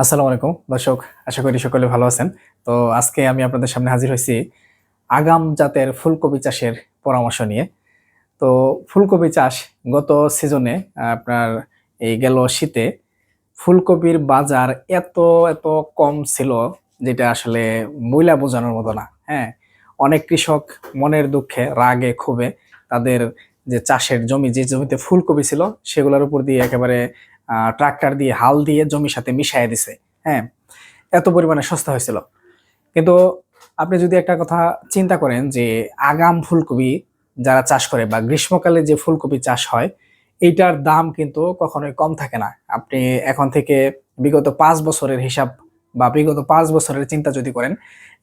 আসসালামু আলাইকুম। দর্শক, আশা করি সকলে ভালো আছেন। তো আজকে আমি আপনাদের সামনে হাজির হয়েছি আগাম জাতের ফুলকপি চাষের পরামর্শ নিয়ে। তো ফুলকপি চাষ গত সিজনে আপনার এই গেল শীতে ফুলকপির বাজার এত এত কম ছিল যেটা আসলে মূলা বোঝানোর মতো না হ্যাঁ? অনেক কৃষক মনের দুঃখে, রাগে, ক্ষোভে তাদের যে চাষের জমি, যে জমিতে ফুলকপি ছিল সেগুলোর উপর দিয়ে একেবারে ট্রাক্টর দিয়ে হাল দিয়ে জমির সাথে মিশাই দিছে হ্যাঁ? এত পরিমাণে সস্তা হয়েছিল। কিন্তু আপনি যদি একটা কথা চিন্তা করেন যে আগাম ফুলকপি যারা চাষ করে বা গ্রীষ্মকালে যে ফুলকপি চাষ হয়, এইটার দাম কিন্তু কখনোই কম থাকে না। আপনি এখন থেকে বিগত পাঁচ বছরের হিসাব বা বিগত পাঁচ বছরের চিন্তা যদি করেন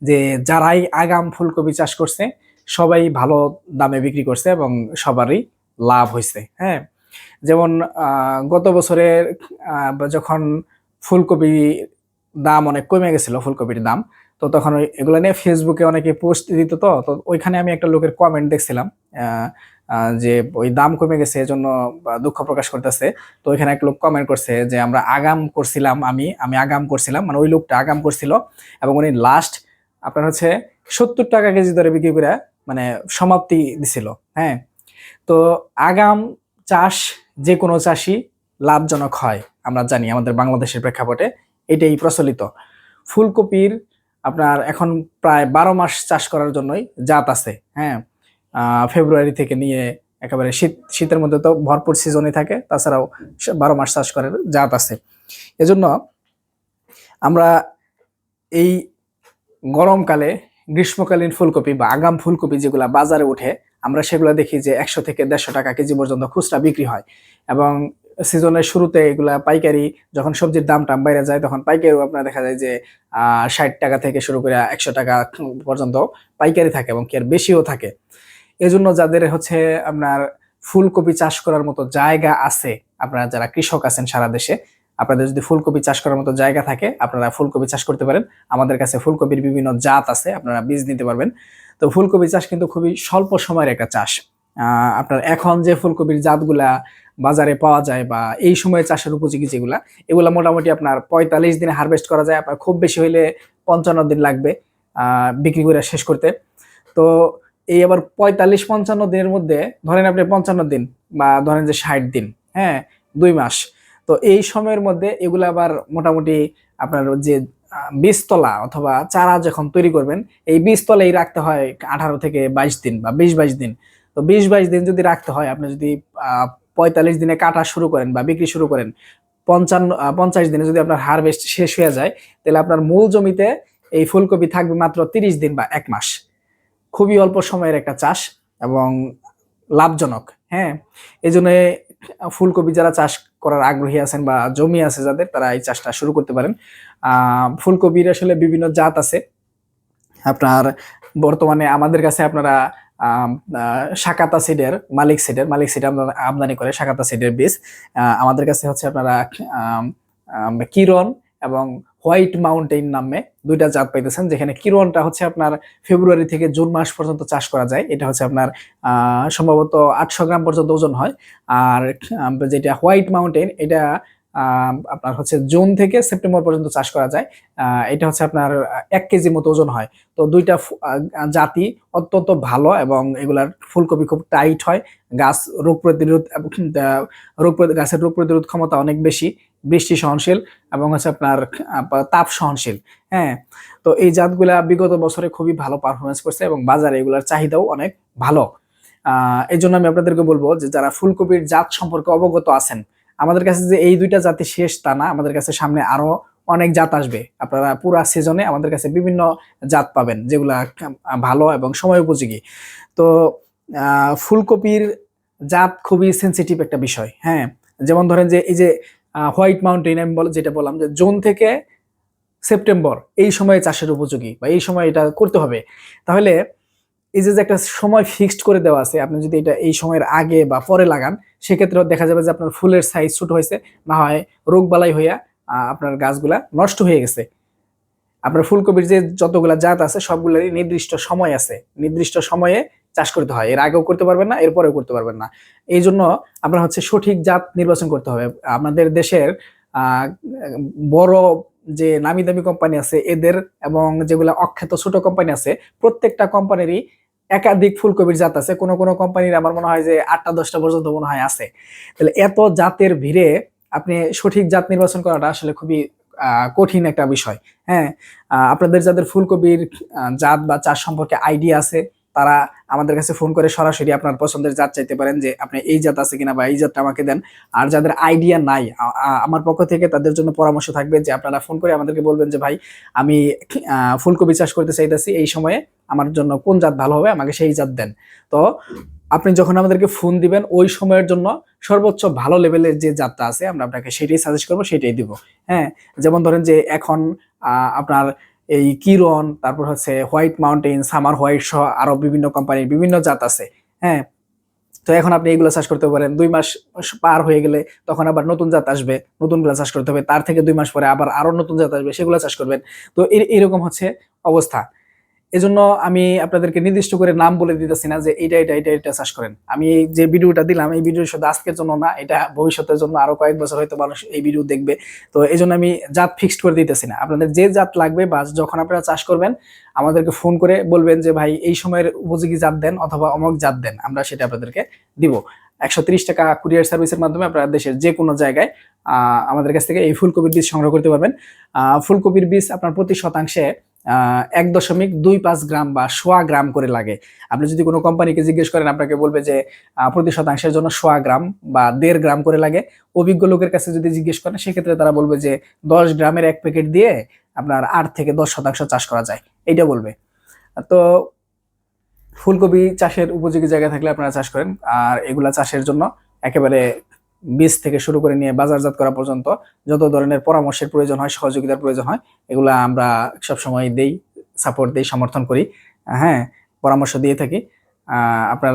যে যারাই আগাম ফুলকপি চাষ করছে, সবাই ভালো দামে বিক্রি করছে এবং সবারই লাভ হয়েছে হ্যাঁ? যেমন গত বছরের যখন ফুলকপি দাম অনেক কমে গেছিল, ফুলকপির দাম, তো তখন এগুলো নিয়ে ফেসবুকে অনেকে পোস্ট দিত তো তো ওইখানে আমি একটা লোকের কমেন্ট দেখছিলাম যে ওই দাম কমে গেছে, এজন্য দুঃখ প্রকাশ করতেছে, তো ওইখানে এক লোক কমেন্ট করছে যে, আমরা আগাম করছিলাম আমি আমি আগাম করছিলাম মানে ওই লোকটা আগাম করছিল, এবং উনি লাস্ট আপনার হচ্ছে সত্তর টাকা কেজি দরে বিক্রি করে মানে সমাপ্তি দিছিল হ্যাঁ তো আগাম চাষ যে কোনো চাষই লাভজনক হয়, আমরা জানি আমাদের বাংলাদেশের প্রেক্ষাপটে এটাই প্রচলিত। ফুলকপির আপনার এখন প্রায় বারো মাস চাষ করার জন্যই জাত আছে হ্যাঁ? ফেব্রুয়ারি থেকে নিয়ে একেবারে শীত, শীতের মধ্যে তো ভরপুর সিজনই থাকে, তাছাড়াও বারো মাস চাষ করার জাত আছে। এজন্য আমরা এই গরমকালে, গ্রীষ্মকালীন ফুলকপি বা আগাম ফুলকপি যেগুলা বাজারে উঠে আমরা সেগুলো দেখি যে একশো থেকে দেড়শো টাকা কেজি পর্যন্ত খুচরা বিক্রি হয়। এবং সিজনের শুরুতে এগুলা পাইকারি যখন সবজির দাম টাম বাইরে যায়, তখন পাইকারিও আপনার দেখা যায় যে ষাট টাকা থেকে শুরু করে একশো টাকা পর্যন্ত পাইকারি থাকে এবং আর বেশিও থাকে। এজন্য যাদের হচ্ছে আপনার ফুলকপি চাষ করার মতো জায়গা আছে, আপনারা যারা কৃষক আছেন সারা দেশে, আপনাদের যদি ফুলকপি চাষ করার মতো জায়গা থাকে, আপনারা ফুলকপি চাষ করতে পারেন। আমাদের কাছে ফুলকপির বিভিন্ন জাত আছে, আপনারা বীজ নিতে পারবেন। তো ফুলকপি চাষ কিন্তু খুবই স্বল্প সময়ের একটা চাষ। আপনার এখন যে ফুলকপির জাতগুলা বাজারে পাওয়া যায় বা এই সময়ে চাষের উপযোগী যেগুলা, এগুলা মোটামুটি আপনার পঁয়তাল্লিশ দিনে হারভেস্ট করা যায়, আপনার খুব বেশি হইলে পঞ্চান্ন দিন লাগবে বিক্রি করে শেষ করতে। তো এই আবার পঁয়তাল্লিশ পঞ্চান্ন দিনের মধ্যে ধরেন আপনি পঞ্চান্ন দিন বা ধরেন যে ষাট দিন হ্যাঁ দুই মাস। তো এই সময়ের মধ্যে এগুলো আবার মোটামুটি আপনার যে বীজতলা অথবা চারা যখন তৈরি করবেন, এই বীজতলাই রাখতে হয় আঠারো থেকে বাইশ দিন বা বিশ বাইশ দিন। তো বিশ বাইশ দিন যদি রাখতে হয়, আপনি যদি পঁয়তাল্লিশ দিনে কাটা শুরু করেন বা বিক্রি শুরু করেন, পঞ্চান্ন পঞ্চাশ দিনে যদি আপনার হারভেস্ট শেষ হয়ে যায়, তাহলে আপনার মূল জমিতে এই ফুলকপি থাকবে মাত্র তিরিশ দিন বা এক মাস। খুবই অল্প সময়ের একটা চাষ এবং লাভজনক হ্যাঁ? এই জন্য ফুলকপি যারা চাষ করার আগ্রহী আছেন বা জমি আছে যাদের, তারা এই চাষটা শুরু করতে পারেন। ফুলকপির আসলে বিভিন্ন জাত আছে। আপনার বর্তমানে আমাদের কাছে আপনারা শাকাতা সিডের মালিক সিডের মালিক সিড আমদানি করে শাকাতা সিডের বীজ। আমাদের কাছে হচ্ছে আপনারা কিরণ এবং হোয়াইট মাউন্টেন নামে দুইটা জাত পাইতেছেন, যেখানে কিরণটা হচ্ছে আপনার ফেব্রুয়ারি থেকে জুন মাস পর্যন্ত চাষ করা যায়। এটা হচ্ছে আপনার সম্ভবত আটশো গ্রাম পর্যন্ত ওজন হয়। আর যেটা হোয়াইট মাউন্টেন এটা আপনার হচ্ছে জুন থেকে সেপ্টেম্বর পর্যন্ত চাষ করা যায়। এটা হচ্ছে আপনার এক কেজি মতো ওজন হয়। তো দুইটা জাতি অত্যন্ত ভালো এবং এগুলার ফুলকপি খুব টাইট হয়। গাছ রোগ প্রতিরোধ রোগ গাছের রোগ প্রতিরোধ ক্ষমতা অনেক বেশি। বৃষ্টি সহনশীল এবং হচ্ছে আপনার তাপ সহনশীল। হ্যাঁ তো এই জাতগুলা বিগত বছরে খুবই ভালো পারফরমেন্স করছে এবং বাজারে এগুলার চাহিদাও অনেক ভালো। আহ এই জন্য আমি আপনাদেরকে বলব যে যারা ফুলকপির জাত সম্পর্কে অবগত আছেন আমাদের কাছে যে এই দুইটা জাতি শেষ তা না, আমাদের কাছে সামনে আরও অনেক জাত আসবে। আপনারা পুরা সিজনে আমাদের কাছে বিভিন্ন জাত পাবেন, যেগুলা ভালো এবং সময় উপযোগী। তো ফুলকপির জাত খুবই সেন্সিটিভ একটা বিষয় হ্যাঁ? যেমন ধরেন যে, এই যে হোয়াইট মাউন্টেন আমি বল- যেটা বললাম যে, জুন থেকে সেপ্টেম্বর, এই সময়ে চাষের উপযোগী বা এই সময় এটা করতে হবে। তাহলে এই যে একটা সময় ফিক্সড করে দেওয়া আছে, আপনি যদি এটা এই সময়ের আগে বা পরে লাগান সেক্ষেত্রে দেখা যাবে যে আপনার ফুলের সাইজ ছোট হয়েছে, না হয় রোগ বালাই হইয়া আপনার গাছগুলা নষ্ট হয়ে গেছে। আপনার ফুলকপির যে যতগুলা জাত আছে, সবগুলোরই নির্দিষ্ট সময় আছে। নির্দিষ্ট সময়ে চাষ করতে হয়। এর আগেও করতে পারবেন না, এরপরেও করতে পারবেন না। এই জন্য আপনার হচ্ছে সঠিক জাত নির্বাচন করতে হবে। আমাদের দেশের বড় যে নামি দামি কোম্পানি আছে, এদের এবং যেগুলো অখ্যাত ছোট কোম্পানি আছে, প্রত্যেকটা কোম্পানিরই একাধিক ফুলকপির জাত আছে। কোনো কোনো কোম্পানির আমার মনে হয় যে আটটা, দশটা পর্যন্ত মনে হয় আছে। তাহলে এত জাতের ভিড়ে আপনি সঠিক জাত নির্বাচন করাটা আসলে খুবই কঠিন একটা বিষয়। হ্যাঁ আপনাদের যাদের ফুলকপির জাত বা চাষ সম্পর্কে আইডিয়া আছে তারা আমাদের কাছে ফোন করে সরাসরি আপনার পছন্দের জাত চাইতে পারেন যে আপনি এই জাত আছে কিনা বা এই জাতটা আমাকে দেন। আর যাদের আইডিয়া নাই আমার পক্ষ থেকে তাদের জন্য পরামর্শ থাকবে যে আপনারা ফোন করে আমাদেরকে বলবেন যে, ভাই, আমি ফুলকপি চাষ করতে চাইতেছি, এই সময়ে আমার জন্য কোন জাত ভালো হবে, আমাকে সেই জাত দেন। তো আপনি যখন আমাদেরকে ফোন দিবেন, ওই সময়ের জন্য সর্বোচ্চ ভালো লেভেলের যে জাতটা আছে, আমরা আপনাকে সেটাই সাজেস্ট করব, সেটাই দিব। হ্যাঁ যেমন ধরেন যে এখন আপনার এই কিরন তারপর হচ্ছে হোয়াইট মাউন্টেন সামার হোয়াইট সহ আরও বিভিন্ন কোম্পানির বিভিন্ন জাত আছে হ্যাঁ? তো এখন আপনি এগুলো চাষ করতে পারেন। দুই মাস পার হয়ে গেলে তখন আবার নতুন জাত আসবে নতুনগুলো চাষ করতে হবে। তার থেকে দুই মাস পরে আবার আরও নতুন জাত আসবে, সেগুলো চাষ করবেন। তো এর- এরকম হচ্ছে অবস্থা। এজন্য আমি আপনাদেরকে নির্দিষ্ট করে নাম বলে দিতেছি না যে এইটা এটা এটা এটা চাষ করেন। আমি যে ভিডিওটা দিলাম, এই ভিডিও শুধু আজকের জন্য না, এটা ভবিষ্যতের জন্য আরও কয়েক বছর হয়তো মানুষ এই ভিডিও দেখবে। তো এই জন্য আমি জাত ফিক্সড করে দিতেছি না। আপনাদের যে জাত লাগবে বা যখন আপনারা চাষ করবেন, আমাদেরকে ফোন করে বলবেন যে, ভাই, এই সময়ের উপযোগী জাত দেন অথবা অমক জাত দেন, আমরা সেটা আপনাদেরকে দিব। একশো টাকা কুরিয়ার সার্ভিসের মাধ্যমে আপনারা দেশের যে কোনো জায়গায় আমাদের কাছ থেকে এই ফুলকপির বীজ সংগ্রহ করতে পারবেন। ফুলকপির বীজ আপনার প্রতি শতাংশে এক দশমিক দুই পাঁচ গ্রাম বা সোয়া গ্রাম করে লাগে। আপনি যদি কোনো কোম্পানিকে জিজ্ঞেস করেন, আপনাকে বলবে যে প্রতি শতাংশের জন্য সোয়া গ্রাম বা দেড় গ্রাম করে লাগে। অভিজ্ঞ লোকের কাছে যদি জিজ্ঞেস করেন, সেক্ষেত্রে তারা বলবে যে, দশ গ্রামের এক প্যাকেট দিয়ে আপনার আট থেকে দশ শতাংশ চাষ করা যায়। এইটা বলবে। তো ফুলকপি চাষের উপযোগী জায়গা থাকলে আপনারা চাষ করেন। আর এগুলা চাষের জন্য একেবারে বীজ থেকে শুরু করে নিয়ে বাজারজাত করা পর্যন্ত যত ধরনের পরামর্শের প্রয়োজন হয় সহযোগিতার প্রয়োজন হয় এগুলা আমরা সবসময় দেই সাপোর্ট দেই সমর্থন করি। হ্যাঁ পরামর্শ দিয়ে থাকি। আপনারা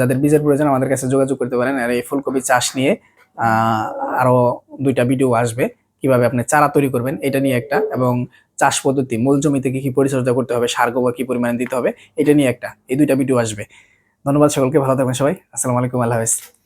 যাদের- বীজের প্রয়োজন আমাদের কাছে যোগাযোগ করতে পারেন। আর এই ফুলকপি চাষ নিয়ে আহ, আরও দুইটা ভিডিও আসবে কীভাবে আপনি চারা তৈরি করবেন এটা নিয়ে একটা এবং চাষ পদ্ধতি মূল জমিতে কি কি পরিচর্যা করতে হবে সার গোবর কি পরিমাণে দিতে হবে এটা নিয়ে একটা এই দুইটা ভিডিও আসবে। ধন্যবাদ সকলকে ভালো থাকবেন সবাই। আসসালামু আলাইকুম আল্লাহ হাফেজ।